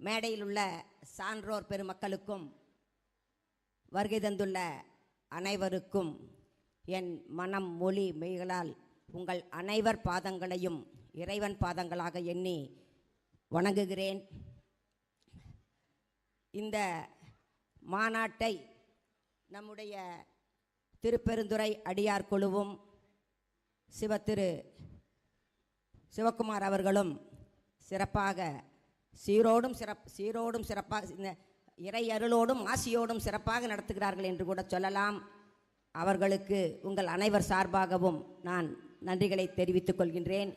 மேடையில் உள்ள சான்றோர் பெருமக்களுக்கும் வருகை தந்துள்ள அனைவருக்கும் என் மனம் மொழி மெய்களால் உங்கள் அனைவர் பாதங்களையும் இறைவன் பாதங்களாக எண்ணி வணங்குகிறேன். இந்த மாநாட்டை நம்முடைய திருப்பெருந்துறை அடியார் குழுவும் சிவத்திரு சிவக்குமார் அவர்களும் சிறப்பாக சீரோடும் சிறப் சீரோடும் சிறப்பாக இந்த இறை அருளோடும் ஆசியோடும் சிறப்பாக நடத்துகிறார்கள் என்று கூட சொல்லலாம். அவர்களுக்கு உங்கள் அனைவர் சார்பாகவும் நான் நன்றிகளை தெரிவித்துக் கொள்கின்றேன்.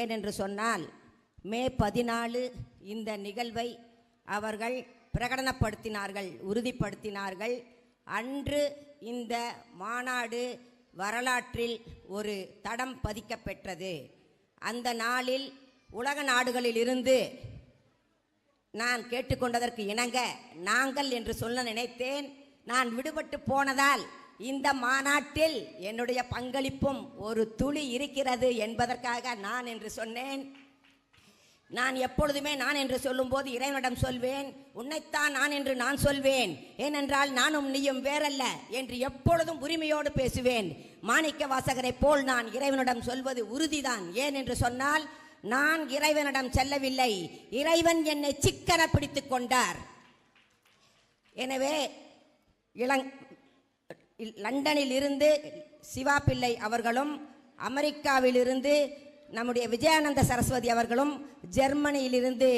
ஏனென்று சொன்னால் மே பதினாலு இந்த நிகழ்வை அவர்கள் பிரகடனப்படுத்தினார்கள் உறுதிப்படுத்தினார்கள். அன்று இந்த மாநாடு வரலாற்றில் ஒரு தடம் பதிக்கப்பெற்றது. அந்த நாளில் உலக நாடுகளில் இருந்து நான் கேட்டுக்கொண்டதற்கு இணங்க நாங்கள் என்று சொல்ல நினைத்தேன். நான் விடுபட்டு போனதால் இந்த மாநாட்டில் என்னுடைய பங்களிப்பும் ஒரு துளி இருக்கிறது என்பதற்காக நான் என்று சொன்னேன். நான் எப்பொழுதுமே நான் என்று சொல்லும்போது இறைவனிடம் சொல்வேன். உன்னைத்தான் நான் என்று நான் சொல்வேன். ஏனென்றால் நானும் நீயும் வேறல்ல என்று எப்பொழுதும் உரிமையோடு பேசுவேன். மாணிக்க வாசகரைப் போல் நான் இறைவனிடம் சொல்வது உறுதிதான். ஏன் என்று சொன்னால் நான் இறைவனிடம் செல்லவில்லை. இறைவன் என்னை சிக்கன பிடித்து கொண்டார். எனவே இளங் லண்டனில் இருந்து சிவா பிள்ளை அவர்களும் அமெரிக்காவிலிருந்து நம்முடைய விஜயானந்த சரஸ்வதி அவர்களும் ஜெர்மனியிலிருந்து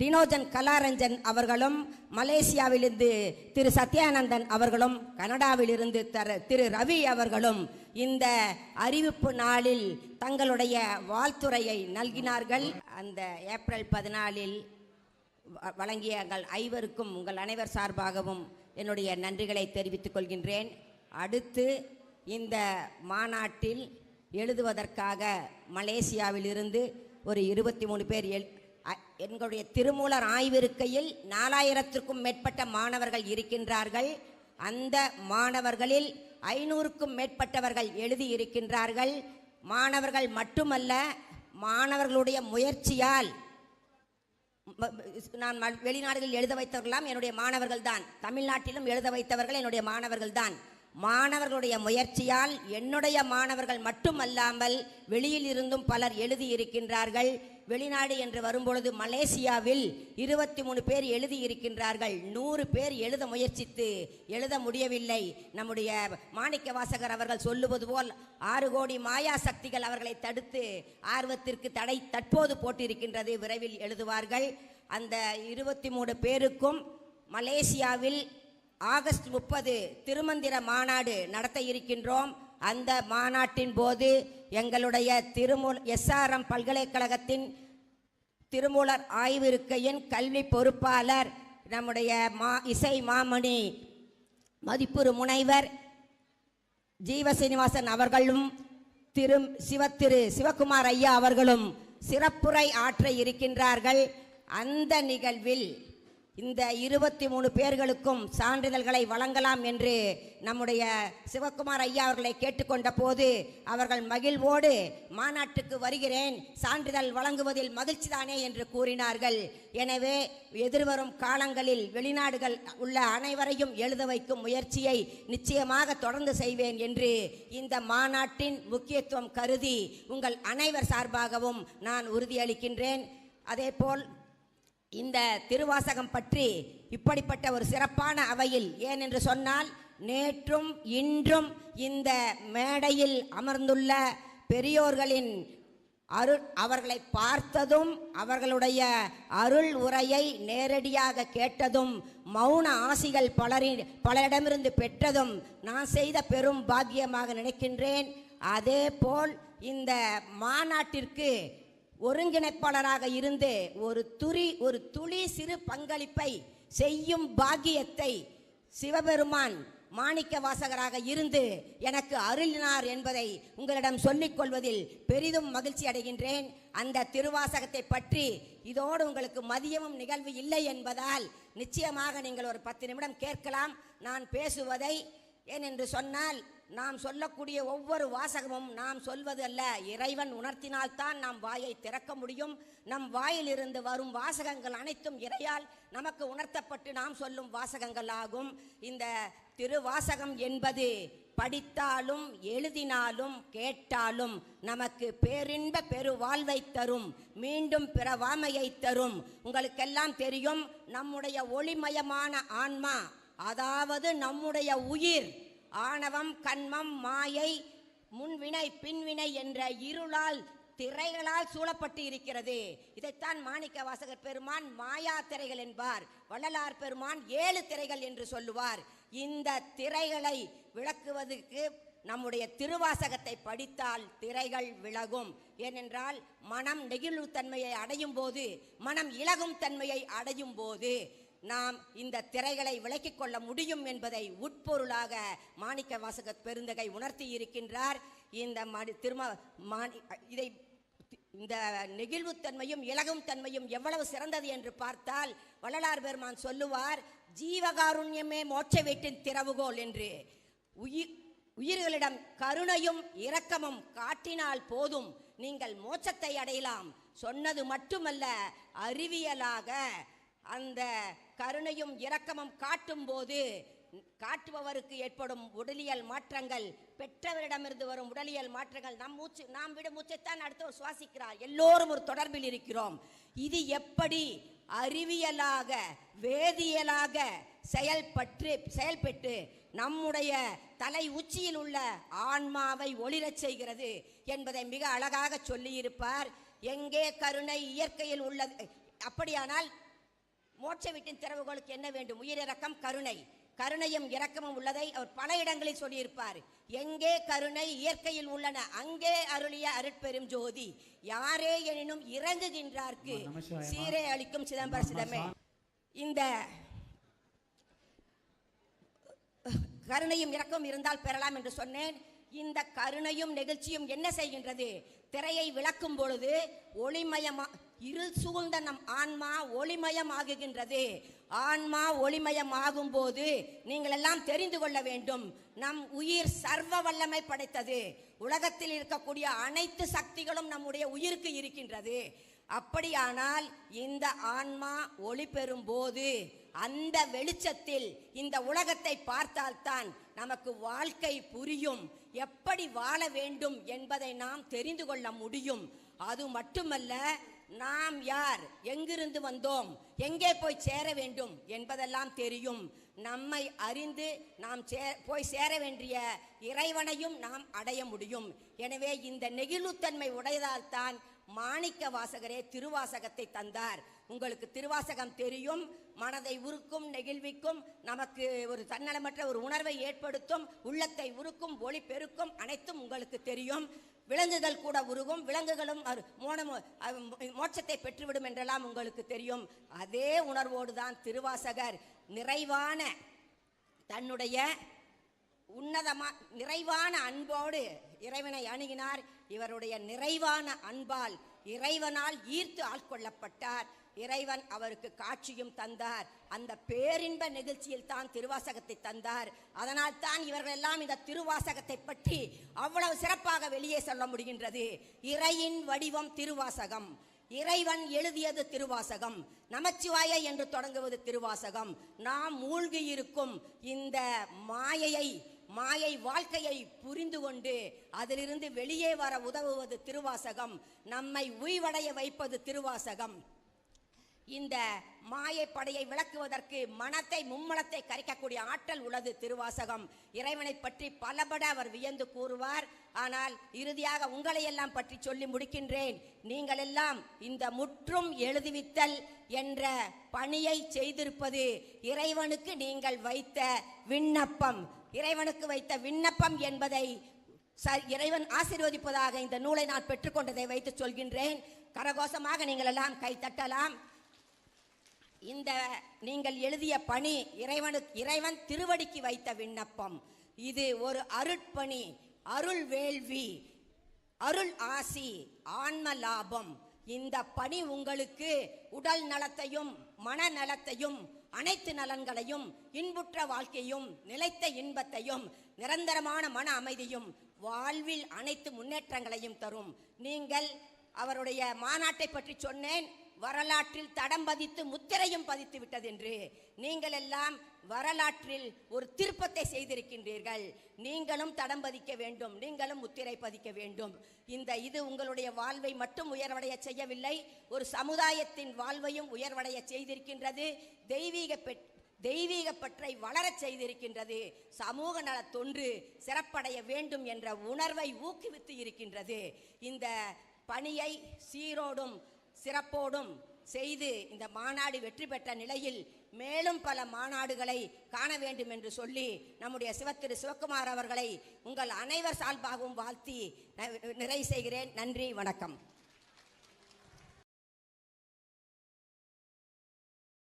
டினோஜன் கலாரஞ்சன் அவர்களும் மலேசியாவிலிருந்து திரு சத்யானந்தன் அவர்களும் கனடாவிலிருந்து தர திரு ரவி அவர்களும் இந்த அறிவிப்பு நாளில் தங்களுடைய வாழ்த்துரையை நல்கினார்கள். அந்த ஏப்ரல் பதினாலில் வ- வழங்கிய எங்கள் ஐவருக்கும் உங்கள் அனைவர் சார்பாகவும் என்னுடைய நன்றிகளை தெரிவித்துக் கொள்கின்றேன். அடுத்து இந்த மாநாட்டில் எழுதுவதற்காக மலேசியாவிலிருந்து ஒரு இருபத்தி மூணு பேர் எழு அ- எங்களுடைய திருமூலர் ஆய்விருக்கையில் நாலாயிரத்திற்கும் மேற்பட்ட மாணவர்கள் இருக்கின்றார்கள். அந்த மாணவர்களில் ஐநூறுக்கும் மேற்பட்டவர்கள் எழுதியிருக்கின்றார்கள். மாணவர்கள் மட்டுமல்ல மாணவர்களுடைய முயற்சியால் நான் வெளிநாடுகளில் எழுத வைத்தவர்களாம் என்னுடைய மாணவர்கள் தான் தமிழ்நாட்டிலும் எழுத வைத்தவர்கள் என்னுடைய மாணவர்கள் தான் மாணவர்களுடைய முயற்சியால் என்னுடைய மாணவர்கள் மட்டுமல்லாமல் வெளியில் இருந்தும் பலர் எழுதியிருக்கின்றார்கள். வெளிநாடு என்று வரும்பொழுது மலேசியாவில் இருபத்தி மூணு பேர் எழுதியிருக்கின்றார்கள். நூறு பேர் எழுத முயற்சித்து எழுத முடியவில்லை. நம்முடைய மாணிக்க வாசகர் அவர்கள் சொல்லுவது போல் ஆறு கோடி மாயா சக்திகள் அவர்களை தடுத்து ஆர்வத்திற்கு தடை தற்போது போட்டிருக்கின்றது விரைவில் எழுதுவார்கள். அந்த இருபத்தி மூணு பேருக்கும் மலேசியாவில் ஆகஸ்ட் முப்பது திருமந்திர மாநாடு நடத்த இருக்கின்றோம். அந்த மாநாட்டின் போது எங்களுடைய திருமூல் எஸ்ஆர்எம் பல்கலைக்கழகத்தின் திருமூலர் ஆய்விருக்கையின் கல்வி பொறுப்பாளர் நம்முடைய மா இசை மாமணி மதிப்புறு முனைவர் ஜீவ சீனிவாசன் அவர்களும் திரு சிவத்திரு சிவகுமார் ஐயா அவர்களும் சிறப்புரை ஆற்ற இருக்கின்றார்கள். அந்த நிகழ்வில் இந்த இருபத்தி மூணு பேர்களுக்கும் சான்றிதழ்களை வழங்கலாம் என்று நம்முடைய சிவகுமார் ஐயா அவர்களை கேட்டுக்கொண்ட போது அவர்கள் மகிழ்வோடு மாநாட்டுக்கு வருகிறேன் சான்றிதழ் வழங்குவதில் மகிழ்ச்சிதானே என்று கூறினார்கள். எனவே எதிர்வரும் காலங்களில் வெளிநாடுகள் உள்ள அனைவரையும் எழுத வைக்கும் முயற்சியை நிச்சயமாக தொடர்ந்து செய்வேன் என்று இந்த மாநாட்டின் முக்கியத்துவம் கருதி உங்கள் அனைவர் சார்பாகவும் நான் உறுதியளிக்கின்றேன். அதேபோல் இந்த திருவாசகம் பற்றி இப்படிப்பட்ட ஒரு சிறப்பான அவையில் ஏனென்று சொன்னால் நேற்றும் இன்றும் இந்த மேடையில் அமர்ந்துள்ள பெரியோர்களின் அருள் அவர்களை பார்த்ததும் அவர்களுடைய அருள் உரையை நேரடியாக கேட்டதும் மௌன ஆசிகள் பலரின் பலரிடமிருந்து பெற்றதும் நான் செய்த பெரும் பாக்கியமாக நினைக்கின்றேன். அதேபோல் இந்த மாநாட்டிற்கு ஒருங்கிணைப்பாளராக இருந்து ஒரு துரி ஒரு துளி சிறு பங்களிப்பை செய்யும் பாக்கியத்தை சிவபெருமான் மாணிக்க வாசகராக இருந்து எனக்கு அருளினார் என்பதை உங்களிடம் சொல்லிக் கொள்வதில் பெரிதும் மகிழ்ச்சி அடைகின்றேன். அந்த திருவாசகத்தை பற்றி இதோடு உங்களுக்கு மதியமும் நிகழ்வு இல்லை என்பதால் நிச்சயமாக நீங்கள் ஒரு பத்து நிமிடம் கேட்கலாம். நான் பேசுவதை ஏனென்று சொன்னால் நாம் சொல்லக்கூடிய ஒவ்வொரு வாசகமும் நாம் சொல்வது அல்ல. இறைவன் உணர்த்தினால்தான் நாம் வாயை திறக்க முடியும். நம் வாயிலிருந்து வரும் வாசகங்கள் அனைத்தும் இறையால் நமக்கு உணர்த்தப்பட்டு நாம் சொல்லும் வாசகங்கள் ஆகும். இந்த திருவாசகம் என்பது படித்தாலும் எழுதினாலும் கேட்டாலும் நமக்கு பேரின்ப பெரு வாழ்வை தரும் மீண்டும் பிறவாமையை தரும். உங்களுக்கெல்லாம் தெரியும் நம்முடைய ஒளிமயமான ஆன்மா அதாவது நம்முடைய உயிர் ஆணவம் கண்மம் மாயை முன்வினை பின்வினை என்ற இருளால் திரைகளால் சூழப்பட்டு இருக்கிறது. இதைத்தான் மாணிக்க வாசகர் பெருமான் மாயா திரைகள் என்பார். வள்ளலார் பெருமான் ஏழு திரைகள் என்று சொல்லுவார். இந்த திரைகளை விளக்குவதற்கு நம்முடைய திருவாசகத்தை படித்தால் திரைகள் விலகும். ஏனென்றால் மனம் நெகிழ்வு தன்மையை அடையும் போது மனம் இலகும் தன்மையை அடையும் போது நாம் இந்த திரைகளை விலக்கிக் கொள்ள முடியும் என்பதை உட்பொருளாக மாணிக்க வாசக பெருந்தகை உணர்த்தி இருக்கின்றார். இந்த மடி திரும மாணி இதை இந்த நெகிழ்வுத்தன்மையும் இலகும் தன்மையும் எவ்வளவு சிறந்தது என்று பார்த்தால் வள்ளலார் பெருமான் சொல்லுவார் ஜீவகாருண்யமே மோட்ச வீட்டின் திறவுகோல் என்று. உயிர் உயிர்களிடம் கருணையும் இரக்கமும் காட்டினால் போதும் நீங்கள் மோட்சத்தை அடையலாம். சொன்னது மட்டுமல்ல அறிவியலாக அந்த கருணையும் இரக்கமும் காட்டும் போது காட்டுபவருக்கு ஏற்படும் உடலியல் மாற்றங்கள் பெற்றவரிடமிருந்து வரும் உடலியல் மாற்றங்கள் நம் மூச்சு நாம் விட மூச்சைத்தான் அடுத்தவர் சுவாசிக்கிறார். எல்லோரும் ஒரு தொடர்பில் இருக்கிறோம். இது எப்படி அறிவியலாக வேதியியலாக செயல்பட்டு செயல்பட்டு நம்முடைய தலை உச்சியில் உள்ள ஆன்மாவை ஒளிரச் செய்கிறது என்பதை மிக அழகாக சொல்லியிருப்பார். எங்கே கருணை இயற்கையில் உள்ளது அப்படியானால் மோட்ச வீட்டின் திறவுகளுக்கு என்ன வேண்டும்? உயிரிறக்கம் கருணை. கருணையும் இரக்கமும் உள்ளதை அவர் பல இடங்களில் சொல்லியிருப்பார். எங்கே கருணை இயற்கையில் உள்ளன? அங்கே அருளிய அருட்பெரும் ஜோதி. யாரே எனினும் இறங்குகின்றார்க்கு. சீரே அளிக்கும் சிதம்பர சிதமே இந்த கருணையும் இரக்கம் இருந்தால் பெறலாம் என்று சொன்னேன். இந்த கருணையும் நெகிழ்ச்சியும் என்ன செய்கின்றது? திரையை விளக்கும் பொழுது ஒளிமயமா இருள் சூழ்ந்த நம் ஆன்மா ஒளிமயமாகுகின்றது. ஆன்மா ஒளிமயமாகும் போது நீங்கள் எல்லாம் தெரிந்து கொள்ள வேண்டும். நம் உயிர் சர்வ வல்லமை படைத்தது. உலகத்தில் இருக்கக்கூடிய அனைத்து சக்திகளும் நம்முடைய உயிருக்கு இருக்கின்றது. அப்படியானால் இந்த ஆன்மா ஒளி பெறும் போது அந்த வெளிச்சத்தில் இந்த உலகத்தை பார்த்தால்தான் நமக்கு வாழ்க்கை புரியும். எப்படி வாழ வேண்டும் என்பதை நாம் தெரிந்து கொள்ள முடியும். அது மட்டுமல்ல நாம் யார்? எங்கிருந்து வந்தோம்? எங்கே போய் சேர வேண்டும் என்பதெல்லாம் தெரியும். நம்மை அறிந்து நாம் சே போய் சேர வேண்டிய இறைவனையும் நாம் அடைய முடியும். எனவே இந்த நெகிழ்வுத்தன்மை உடையதால்தான் மாணிக்க வாசகரே திருவாசகத்தை தந்தார். உங்களுக்கு திருவாசகம் தெரியும். மனதை உருக்கும் நெகிழ்விக்கும் நமக்கு ஒரு தன்னலமற்ற ஒரு உணர்வை ஏற்படுத்தும் உள்ளத்தை உருக்கும் ஒளி பெருக்கும் அனைத்தும் உங்களுக்கு தெரியும். விலங்குகள் கூட உருகும் விலங்குகளும் அரு- மோனம் மோட்சத்தை பெற்றுவிடும் என்றெல்லாம் உங்களுக்கு தெரியும். அதே உணர்வோடு தான் திருவாசகர் நிறைவான தன்னுடைய உன்னதமா நிறைவான அன்போடு இறைவனை அணுகினார். இவருடைய நிறைவான அன்பால் இறைவனால் ஈர்த்து ஆட்கொள்ளப்பட்டார் இறைவன் அவருக்கு காட்சியும் தந்தார். அந்த பேரின்ப நிகழ்ச்சியில் தான் திருவாசகத்தை தந்தார். அதனால் தான் இவர்கள் எல்லாம் இந்த திருவாசகத்தை பற்றி அவ்வளவு சிறப்பாக வெளியே சொல்ல முடிகின்றது. இறையின் வடிவம் திருவாசகம். இறைவன் எழுதியது திருவாசகம். நமச்சிவாய என்று தொடங்குவது திருவாசகம். நாம் மூழ்கி இருக்கும் இந்த மாயையை மாயை வாழ்க்கையை புரிந்து கொண்டு அதிலிருந்து வெளியே வர உதவுவது திருவாசகம். நம்மை உய்வடைய வைப்பது திருவாசகம். இந்த மாயை படையை விளக்குவதற்கு மனத்தை மும்மலத்தை கரைக்கக்கூடிய ஆற்றல் உள்ளது திருவாசகம். இறைவனை பற்றி பலபட அவர் வியந்து கூறுவார். ஆனால் இறுதியாக உங்களையெல்லாம் பற்றி சொல்லி முடிக்கின்றேன். நீங்கள் எல்லாம் இந்த முற்றும் எழுதிவித்தல் என்ற பணியை செய்திருப்பது இறைவனுக்கு நீங்கள் வைத்த விண்ணப்பம். இறைவனுக்கு வைத்த விண்ணப்பம் என்பதை ச- இறைவன் ஆசீர்வதிப்பதாக இந்த நூலை நான் பெற்றுக்கொண்டதை வைத்து சொல்கின்றேன். கரகோஷமாக நீங்கள் எல்லாம் கை தட்டலாம். இந்த நீங்கள் எழுதிய பணி இறைவனுக்கு இறைவன் திருவடிக்கு வைத்த விண்ணப்பம். இது ஒரு அருட்பணி அருள் வேள்வி அருள் ஆசி ஆன்ம லாபம். இந்த பணி உங்களுக்கு உடல் நலத்தையும் மன நலத்தையும் அனைத்து நலன்களையும் இன்புற்ற வாழ்க்கையும் நிலைத்த இன்பத்தையும் நிரந்தரமான மன அமைதியும் வாழ்வில் அனைத்து முன்னேற்றங்களையும் தரும். நீங்கள் அவருடைய மாநாட்டை பற்றி சொன்னேன். வரலாற்றில் தடம் பதித்து முத்திரையும் பதித்து விட்டது என்று நீங்கள் எல்லாம் வரலாற்றில் ஒரு திருப்பத்தை செய்திருக்கின்றீர்கள். நீங்களும் தடம் பதிக்க வேண்டும். நீங்களும் முத்திரை பதிக்க வேண்டும். இந்த இது உங்களுடைய வாழ்வை மட்டும் உயர்வடைய செய்யவில்லை ஒரு சமுதாயத்தின் வாழ்வையும் உயர்வடைய செய்திருக்கின்றது தெய்வீக பெற் தெய்வீக பற்றை வளரச் செய்திருக்கின்றது சமூக நல தொன்று சிறப்படைய வேண்டும் என்ற உணர்வை ஊக்குவித்து இருக்கின்றது. இந்த பணியை சீரோடும் சிறப்போடும் செய்து இந்த மாநாடு வெற்றி பெற்ற நிலையில் மேலும் பல மாநாடுகளை காண வேண்டும் என்று சொல்லி நம்முடைய சிவத்திரு சிவக்குமார் அவர்களை உங்கள் அனைவர் சார்பாகவும் வாழ்த்தி நிறை நிறைவு செய்கிறேன். நன்றி வணக்கம்.